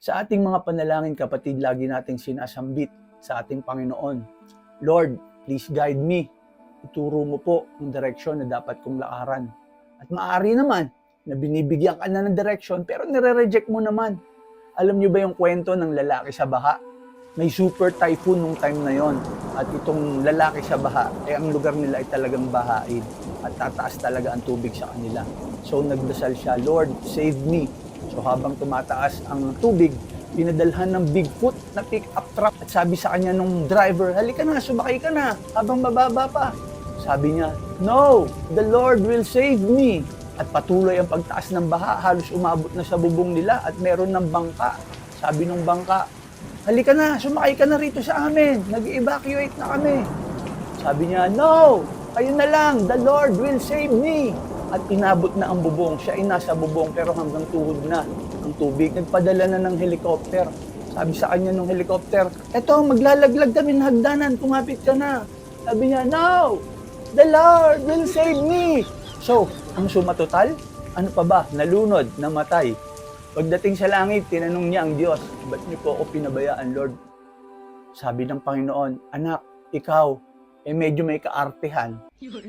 Sa ating mga panalangin kapatid, lagi nating sinasambit sa ating Panginoon. Lord, please guide me. Ituro mo po ang direksyon na dapat kong lakaran. At maaari naman na binibigyan ka na ng direksyon pero nire-reject mo naman. Alam niyo ba yung kwento ng lalaki sa baha? May super typhoon nung time na yon at itong lalaki sa baha, eh ang lugar nila ay talagang bahain at tataas talaga ang tubig sa kanila. So nagdasal siya, Lord, save me. So habang tumataas ang tubig, pinadalhan ng Bigfoot na pick-up truck at sabi sa kanya nung driver, halika na, sumakay ka na habang mababa pa. Sabi niya, No, the Lord will save me. At patuloy ang pagtaas ng baha, halos umabot na sa bubong nila at meron ng bangka. Sabi ng bangka, halika na, sumakay ka na rito sa amin, nag-evacuate na kami. Sabi niya, no, kayo na lang, the Lord will save me. At inabot na ang bubong, siya ay nasa bubong pero hanggang tuhod na ang tubig. Nagpadala na ng helicopter. Sabi sa kanya ng helicopter, eto, maglalaglag kami ng hagdanan, kumapit ka na. Sabi niya, no, the Lord will save me. So, ang sumatotal, ano pa ba? Nalunod, namatay. Pagdating sa langit, tinanong niya ang Diyos, ba't niyo po ako pinabayaan, Lord? Sabi ng Panginoon, anak, ikaw, eh medyo may kaartehan.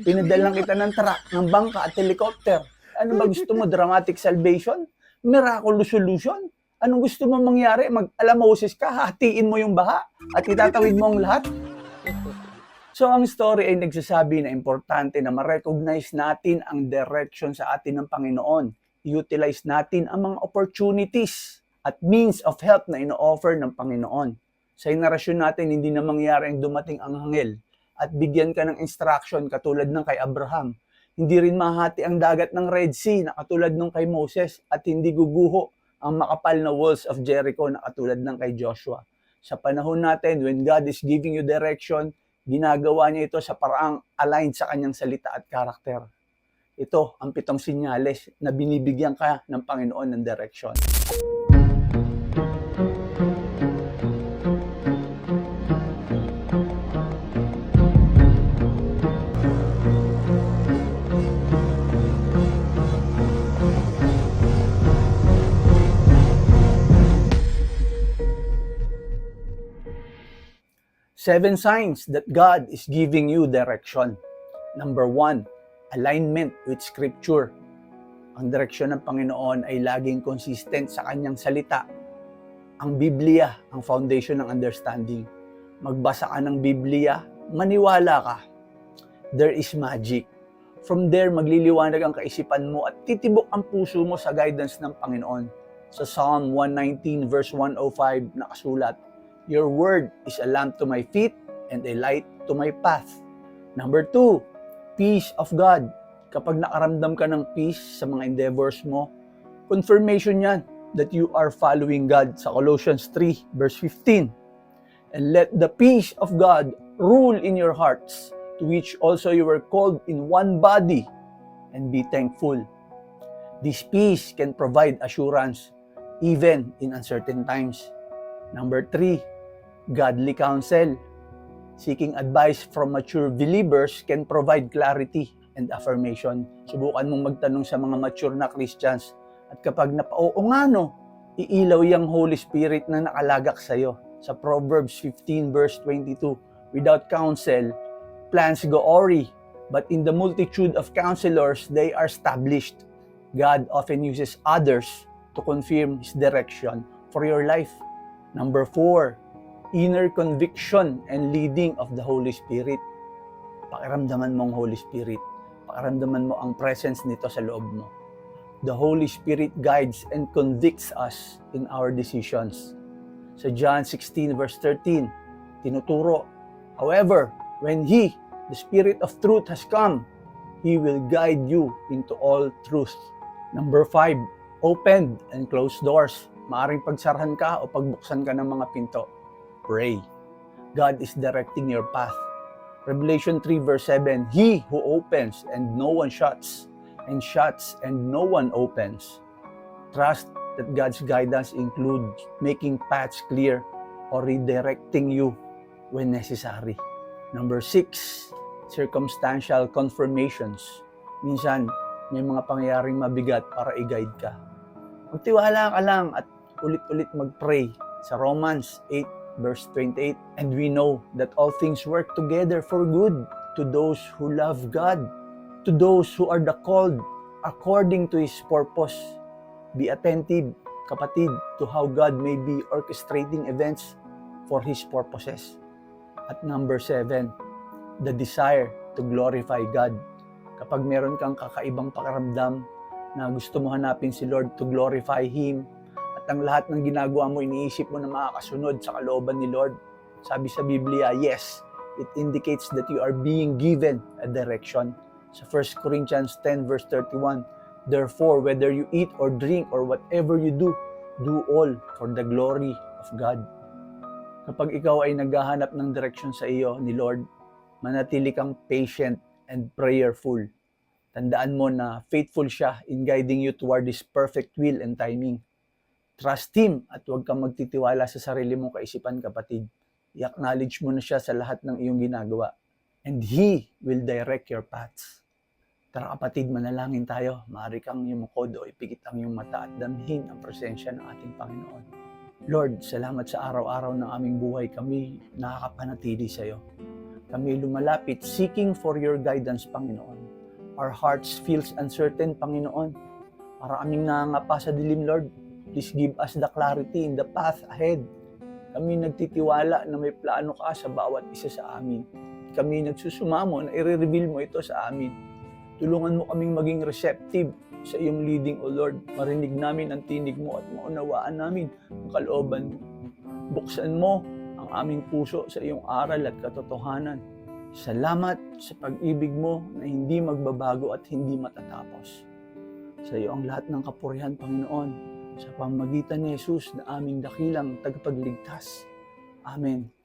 Pinadalang kita ng truck, ng bangka at helicopter. Ano ba gusto mo? Dramatic salvation? Miraculous solution? Anong gusto mo mangyari? Mag-alamoses ka, hatiin mo yung baha at itatawid mo ang lahat? So ang story ay nagsasabi na importante na ma-recognize natin ang direction sa atin ng Panginoon. Utilize natin ang mga opportunities at means of help na ino-offer ng Panginoon. Sa henerasyon natin, hindi na mangyari ang dumating ang hangel at bigyan ka ng instruction katulad ng kay Abraham. Hindi rin mahati ang dagat ng Red Sea na katulad ng kay Moses at hindi guguho ang makapal na walls of Jericho na katulad ng kay Joshua. Sa panahon natin, when God is giving you direction, ginagawa niya ito sa paraang aligned sa kanyang salita at karakter. Ito ang pitong sinyales na binibigyan ka ng Panginoon ng direction. Seven signs that God is giving you direction. Number one, alignment with Scripture. Ang direksyon ng Panginoon ay laging consistent sa kanyang salita. Ang Biblia, ang foundation ng understanding. Magbasa ka ng Biblia, maniwala ka. There is magic. From there, magliliwanag ang kaisipan mo at titibok ang puso mo sa guidance ng Panginoon. Sa Psalm 119 verse 105 nakasulat, Your word is a lamp to my feet and a light to my path. Number two, peace of God. Kapag nakaramdam ka ng peace sa mga endeavors mo, confirmation yan that you are following God sa Colossians 3 verse 15. And let the peace of God rule in your hearts, to which also you were called in one body, and be thankful. This peace can provide assurance even in uncertain times. Number three, godly counsel. Seeking advice from mature believers can provide clarity and affirmation. Subukan mong magtanong sa mga mature na Christians. At kapag napao nga no, iilaw yung Holy Spirit na nakalagak sa'yo. Sa Proverbs 15 verse 22, Without counsel, plans go awry, but in the multitude of counselors, they are established. God often uses others to confirm His direction for your life. Number four, inner conviction and leading of the Holy Spirit. Pakiramdaman mo ang Holy Spirit. Pakiramdaman mo ang presence nito sa loob mo. The Holy Spirit guides and convicts us in our decisions. Sa John 16 verse 13, tinuturo, However, when He, the Spirit of truth has come, He will guide you into all truth. Number five, opened and closed doors. Maaring pagsarhan ka o pagbuksan ka ng mga pinto. Pray. God is directing your path. Revelation 3 verse 7, He who opens and no one shuts, and shuts and no one opens. Trust that God's guidance includes making paths clear or redirecting you when necessary. Number 6, circumstantial confirmations. Minsan, may mga pangyayaring mabigat para i-guide ka. Magtiwala ka lang at ulit-ulit mag-pray sa Romans 8 verse 28. And we know that all things work together for good to those who love God, to those who are the called according to His purpose. Be attentive, kapatid, to how God may be orchestrating events for His purposes. At number seven, the desire to glorify God. Kapag meron kang kakaibang pakiramdam na gusto mo hanapin si Lord to glorify Him, at ang lahat ng ginagawa mo, iniisip mo na makakasunod sa kalooban ni Lord. Sabi sa Biblia, yes, it indicates that you are being given a direction. Sa 1 Corinthians 10 verse 31, Therefore, whether you eat or drink or whatever you do, do all for the glory of God. Kapag ikaw ay naghahanap ng direksyon sa iyo ni Lord, manatili kang patient and prayerful. Tandaan mo na faithful siya in guiding you toward His perfect will and timing. Trust Him at huwag kang magtitiwala sa sarili mong kaisipan, kapatid. I-acknowledge mo na siya sa lahat ng iyong ginagawa. And He will direct your paths. Tara kapatid, manalangin tayo. Maaari kang yumukod o ipikit ang iyong mata at damhin ang presensya ng ating Panginoon. Lord, salamat sa araw-araw ng aming buhay. Kami nakakapanatili sa iyo. Kami lumalapit seeking for your guidance, Panginoon. Our hearts feels uncertain, Panginoon. Para aming nangangapa sa dilim, Lord. Please give us the clarity in the path ahead. Kami nagtitiwala na may plano ka sa bawat isa sa amin. Kami nagsusumamo na i-reveal mo ito sa amin. Tulungan mo kaming maging receptive sa iyong leading, O Lord. Marinig namin ang tinig mo at maunawaan namin ang kalooban mo. Buksan mo ang aming puso sa iyong aral at katotohanan. Salamat sa pag-ibig mo na hindi magbabago at hindi matatapos. Sa iyo ang lahat ng kapurihan, Panginoon, sa pamagitan ni Jesus na aming dakilang tagapagligtas. Amen.